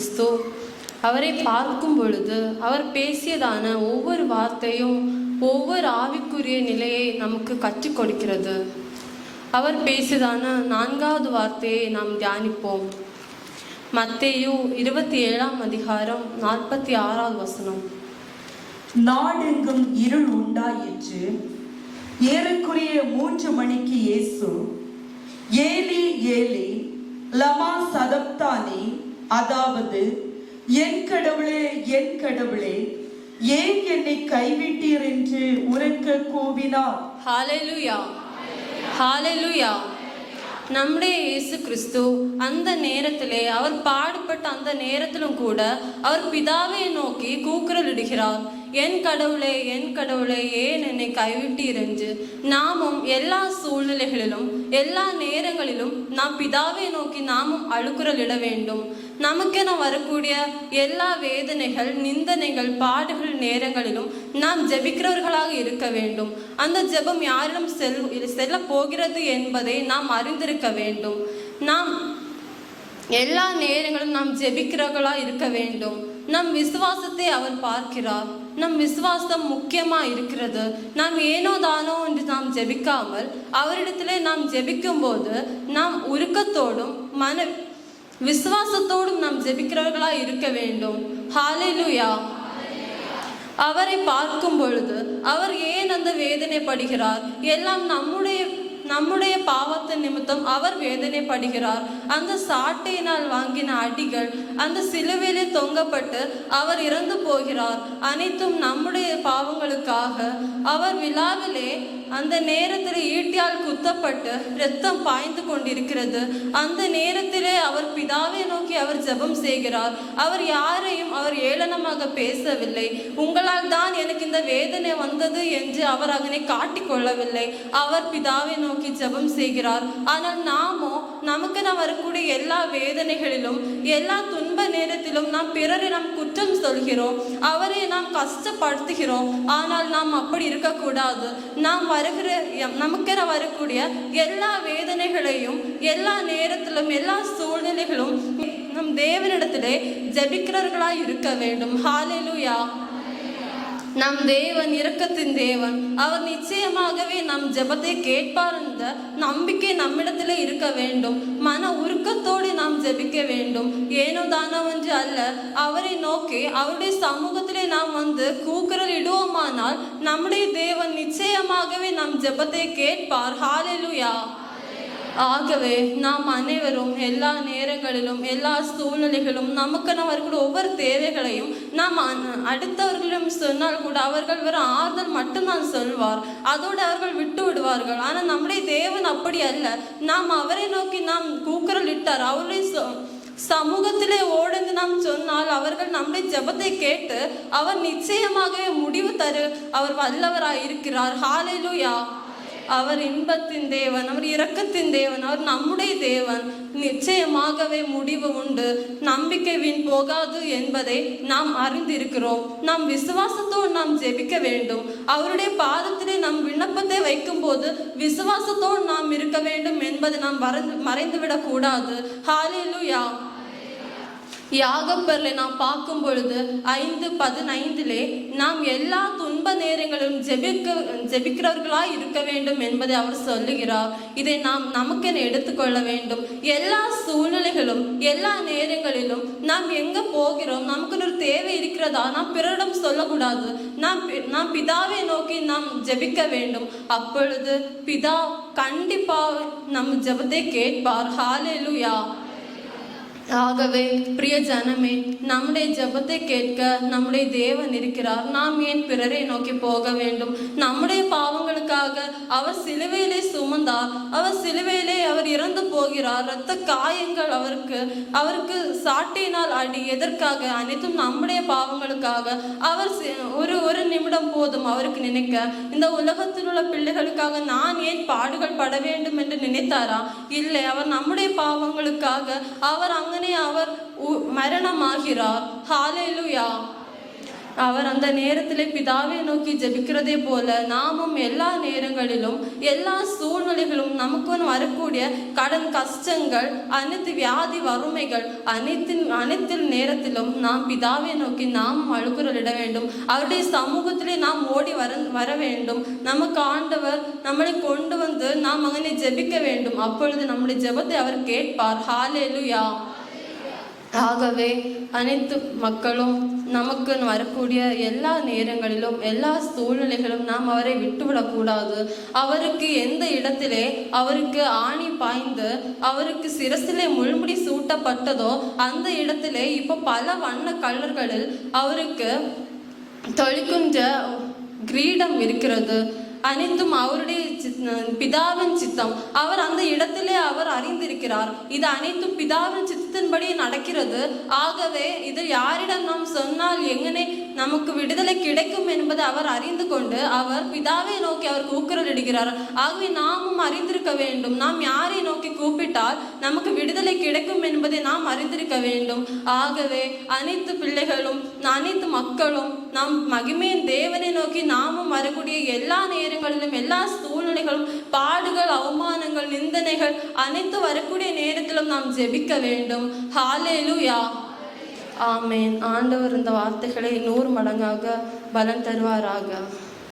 கிறிஸ்து. அவரை பார்க்கும் பொழுது அவர் பேசியதான ஒவ்வொரு வார்த்தையும் ஒவ்வொரு ஆவிக்குரிய நிலையை நமக்கு கற்றுக் கொடுக்கிறது. அவர் பேசியதான நான்காவது வார்த்தையை நாம் தியானிப்போம். மத்தேயு இருபத்தி ஏழாம் அதிகாரம் நாற்பத்தி ஆறாவது வசனம். நாடெங்கும் இருள் உண்டாயிற்று. ஏறக்குறைய மூன்று மணிக்கு இயேசு ஏலி ஏலி லமா சதப்தானி அதாவது என் கடவுளே என் கடவுளே ஏன் என்னை கைவிட்டீர் என்று உரக்க கூவினார்? ஹalleluya. ஹalleluya. நம்முடைய இயேசு கிறிஸ்து அந்த நேரத்திலே அவர் பாடுபட்ட அந்த நேரத்திலும் கூட அவர் பிதாவை நோக்கி கூக்குரலிடுகிறார். என் கடவுளே என் கடவுளே ஏன் என்னை கைவிட்டீர் என்று? நாமும் எல்லா சூழ்நிலைகளிலும் எல்லா நேரங்களிலும் நாம் பிதாவை நோக்கி நாமும் அழுக்குரலிட வேண்டும். நமக்கென வரக்கூடிய எல்லா வேதனைகள் நிந்தனைகள் பாடுகள் நேரங்களிலும் நாம் ஜெபிக்கிறவர்களாக இருக்க வேண்டும். அந்த ஜெபம் யாரிடம் செல் செல்ல போகிறது என்பதை நாம் அறிந்திருக்க வேண்டும். நாம் எல்லா நேரங்களும் நாம் ஜெபிக்கிறவர்களாக இருக்க வேண்டும். நம் விசுவாசத்தை அவர் பார்க்கிறார். நம் விசுவாசம் முக்கியமா இருக்கிறது. நாம் ஏனோ தானோ என்று நாம் ஜெபிக்காமல் அவரிடத்திலே நாம் ஜெபிக்கும் போது நாம் உருக்கத்தோடும் மன விசுவாசத்தோடும் நாம் ஜெபிக்கிறவர்களா இருக்க வேண்டும். ஹalleluya அவரை பார்க்கும் பொழுது அவர் ஏன் அந்த வேதனைப்படுகிறார்? எல்லாம் நம்முடைய நம்முடைய பாவ பாவத்தின் நிமித்தம் அவர் வேதனைப்படுகிறார். அந்த சாட்டையினால் வாங்கின அடிகள் அந்த சிலுவையிலே தொங்கப்பட்டு அவர் இறந்து போகிறார். அனைத்தும் நம்முடைய பாவங்களுக்காக. அவர் விழாவிலே அந்த நேரத்தில் ஈட்டியால் குத்தப்பட்டு ரத்தம் பாய்ந்து கொண்டிருக்கிறது. அந்த நேரத்திலே அவர் பிதாவை நோக்கி அவர் ஜெபம் செய்கிறார். அவர் யாரையும் அவர் ஏளனமாக பேசவில்லை. உங்களால் தான் எனக்கு இந்த வேதனை வந்தது என்று அவர் அதனை காட்டிக்கொள்ளவில்லை அவர் பிதாவை நோக்கி ஜெபம் செய்கிறார். ஆனால் நாமோ நமக்கு நான் வரக்கூடிய எல்லா வேதனைகளிலும் எல்லா துன்ப நேரத்திலும் நாம் பிறரை நாம் குற்றம் சொல்கிறோம். அவரை நாம் கஷ்டப்படுத்துகிறோம். ஆனால் நாம் அப்படி இருக்கக்கூடாது. நாம் வருகிற நமக்கு வரக்கூடிய எல்லா வேதனைகளையும் எல்லா நேரத்திலும் எல்லா சூழ்நிலைகளும் நம் தேவனிடத்திலே ஜபிக்கிறவர்களாய் இருக்க வேண்டும். ஹalleluya. நம் தேவன் இரக்கத்தின் தேவன். அவர் நிச்சயமாகவே நம் ஜெபத்தை கேட்பார் என்ற நம்பிக்கை நம்மிடத்திலே இருக்க வேண்டும். மன உருக்கத்தோடு நாம் ஜெபிக்க வேண்டும். ஏனோ தானோ தானவென்று அல்ல அவரை நோக்கி அவருடைய சமூகத்திலே நாம் வந்து கூக்குரல் இடுவோமானால் நம்முடைய தேவன் நிச்சயமாகவே நம் ஜெபத்தை கேட்பார். ஹாலெலுயா ஆகவே நாம் அனைவரும் எல்லா நேரங்களிலும் எல்லா சூழ்நிலைகளும் நமக்கு அவர்கள் ஒவ்வொரு தேவைகளையும் நாம் அடுத்தவர்களிடம் சொன்னால் கூட அவர்கள் வெறும் ஆறுதல் மட்டும்தான் சொல்வார். அதோடு அவர்கள் விட்டு விடுவார்கள். ஆனால் நம்முடைய தேவன் அப்படி அல்ல. நாம் அவரை நோக்கி நாம் கூக்குரல் இட்டார். அவருடைய சமூகத்திலே ஓடுந்து நாம் சொன்னால் அவர்கள் நம்முடைய ஜெபத்தை கேட்டு அவர் நிச்சயமாகவே முடிவு தரு அவர் வல்லவராய் இருக்கிறார் ஹalleluya. அவர் இன்பத்தின் தேவன் அவர் இரக்கத்தின் தேவன் அவர் நம்முடைய தேவன். நிச்சயமாகவே முடிவு உண்டு. நம்பிக்கை வீண் போகாது என்பதை நாம் அறிந்திருக்கிறோம். நாம் விசுவாசத்தோடு நாம் ஜெபிக்க வேண்டும். அவருடைய பாதத்திலே நம் விண்ணப்பத்தை வைக்கும்போது விசுவாசத்தோடு நாம் இருக்க வேண்டும் என்பதை நாம் மறைந்து மறைந்துவிடக் கூடாது யா யாகப்பரில் நாம் பார்க்கும் பொழுது ஐந்து பதினைந்திலே நாம் எல்லா துன்ப நேரங்களிலும் ஜெபிக்க ஜெபிக்கிறவர்களாய் இருக்க வேண்டும் என்பதை அவர் சொல்லுகிறார். இதை நாம் நமக்கென எடுத்துக்கொள்ள வேண்டும். எல்லா சூழ்நிலைகளும் எல்லா நேரங்களிலும் நாம் எங்கே போகிறோம்? நமக்கு ஒரு தேவை இருக்கிறதா? நாம் பிறரிடம் சொல்லக்கூடாது. நாம் நாம் பிதாவை நோக்கி நாம் ஜெபிக்க வேண்டும். அப்பொழுது பிதா கண்டிப்பாக நம் ஜெபத்தை கேட்பார். ஹாலேலுயா ஆகவே பிரிய ஜனமே நம்முடைய ஜபத்தை கேட்க நம்முடைய தேவன் இருக்கிறார். நாம் ஏன் பிறரை நோக்கி போக வேண்டும்? நம்முடைய பாவங்களுக்காக அவர் சிலுவையிலே சுமந்தார். அவர் சிலுவையிலே அவர் இறந்து போகிறார். இரத்த காயங்கள் அவருக்கு அவருக்கு சாட்டினால் அடி எதற்காக? அனைத்தும் நம்முடைய பாவங்களுக்காக. அவர் ஒரு ஒரு நிமிடம் போதும் அவருக்கு நினைக்க. இந்த உலகத்தில் உள்ள பிள்ளைகளுக்காக நான் ஏன் பாடுகள் பட வேண்டும் என்று நினைத்தாரா? இல்லை அவர் நம்முடைய பாவங்களுக்காக அவர் அவனே அவர் உ- மரணமாகிறார். ஹாலேலுயா அவர் அந்த நேரத்திலே பிதாவை நோக்கி ஜெபிக்கிறதே போல நாமும் எல்லா நேரங்களிலும் எல்லா சூழ்நிலைகளும் நமக்கு வரக்கூடிய கடன் கஷ்டங்கள் அனைத்து வியாதி வறுமைகள் அனைத்தின் அனைத்து நேரத்திலும் நாம் பிதாவை நோக்கி நாம் அழுக்குறலிட வேண்டும். அவருடைய சமூகத்திலே நாம் ஓடி வர வர வேண்டும். நமக்கு ஆண்டவர் நம்மளை கொண்டு வந்து நாம் அங்கே ஜெபிக்க வேண்டும். அப்பொழுது நம்முடைய ஜெபத்தை அவர் கேட்பார். ஹாலேலுயா ஆகவே அனைத்து மக்களும் நமக்கு வரக்கூடிய எல்லா நேரங்களிலும் எல்லா சூழ்நிலைகளும் நாம் அவரை விட்டுவிடக்கூடாது. அவருக்கு எந்த இடத்திலே அவருக்கு ஆணி பாய்ந்து அவருக்கு சிரசிலே முள்முடி சூட்டப்பட்டதோ அந்த இடத்திலே இப்போ பல வண்ண கலர்களில் அவருக்கு தொழிற்குன்ற கிரீடம் இருக்கிறது. அனைத்தும் அவருடைய பிதாவின் சித்தம். அவர் அந்த இடத்திலே அவர் அறிந்திருக்கிறார். இது அனைத்தும் பிதாவின் சித்தத்தின்படி நடக்கிறது ஆகவே இது யாரிடம் நாம் சொன்னால் எங்கனே நமக்கு விடுதலை கிடைக்கும் என்பதை அவர் அறிந்து கொண்டு அவர் பிதாவை நோக்கி அவர் கூக்குரலிடுகிறார் ஆகவே நாமும் அறிந்திருக்க வேண்டும். நாம் யாரை நோக்கி கூப்பிட்டால் நமக்கு விடுதலை கிடைக்கும் என்பதை நாம் அறிந்திருக்க வேண்டும். ஆகவே அனைத்து பிள்ளைகளும் அனைத்து மக்களும் நாம் மகிமையின் தேவனை நோக்கி நாமும் வரக்கூடிய எல்லா நேரங்களிலும் எல்லா சூழ்நிலைகளும் பாடுகள் நிந்தனைகள் அனைத்து வரக்கூடிய நேரத்திலும் நாம் ஜெபிக்க வேண்டும். Hallelujah amen. ஆண்டவர் இந்த வார்த்தைகளை நூறு மடங்காக பலன் தருவாராக.